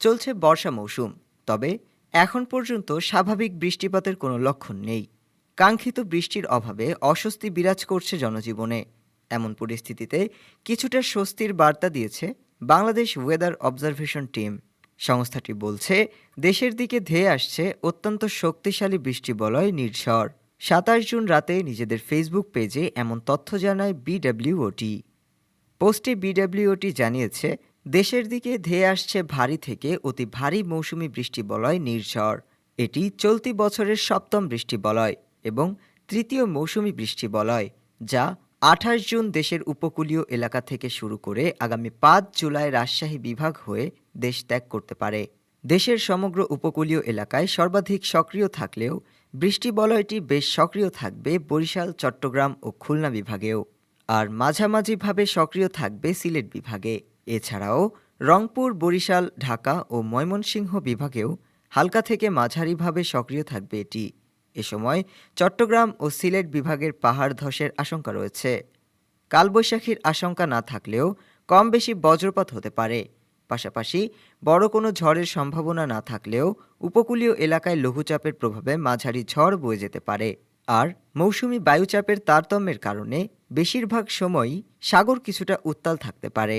চলছে বর্ষা মৌসুম, তবে এখন পর্যন্ত স্বাভাবিক বৃষ্টিপাতের কোনো লক্ষণ নেই। কাঙ্ক্ষিত বৃষ্টির অভাবে অস্বস্তি বিরাজ করছে জনজীবনে। এমন পরিস্থিতিতে কিছুটা স্বস্তির বার্তা দিয়েছে বাংলাদেশ ওয়েদার অবজারভেশন টিম। সংস্থাটি বলছে, দেশের দিকে ধেয়ে আসছে অত্যন্ত শক্তিশালী বৃষ্টি বলয় নির্ঝর সাতাশ জুন রাতে নিজেদের ফেসবুক পেজে এমন তথ্য জানায় বিডব্লিউওটি। পোস্টে বিডব্লিউটি জানিয়েছে দেশের দিকে ধেয়ে আসছে ভারী থেকে অতি ভারী মৌসুমি বৃষ্টি বলয় নির্ঝর। এটি চলতি বছরের সপ্তম বৃষ্টি বলয় এবং তৃতীয় মৌসুমি বৃষ্টি বলয় যা আঠাশ জুন দেশের উপকূলীয় এলাকা থেকে শুরু করে আগামী পাঁচ জুলাই রাজশাহী বিভাগ হয়ে দেশ ত্যাগ করতে পারে। দেশের সমগ্র উপকূলীয় এলাকায় সর্বাধিক সক্রিয় থাকলেও বৃষ্টি বলয়টি বেশ সক্রিয় থাকবে বরিশাল, চট্টগ্রাম ও খুলনা বিভাগেও, আর মাঝামাঝিভাবে সক্রিয় থাকবে সিলেট বিভাগে। এছাড়াও রংপুর, বরিশাল, ঢাকা ও ময়মনসিংহ বিভাগেও হালকা থেকে মাঝারিভাবে সক্রিয় থাকবে এটি। এ সময় চট্টগ্রাম ও সিলেট বিভাগের পাহাড় ধসের আশঙ্কা রয়েছে। কালবৈশাখীর আশঙ্কা না থাকলেও কম বেশি বজ্রপাত হতে পারে। পাশাপাশি বড় কোনো ঝড়ের সম্ভাবনা না থাকলেও উপকূলীয় এলাকায় লঘুচাপের প্রভাবে মাঝারি ঝড় বয়ে যেতে পারে। আর মৌসুমি বায়ুচাপের তারতম্যের কারণে বেশিরভাগ সময়ই সাগর কিছুটা উত্তাল থাকতে পারে।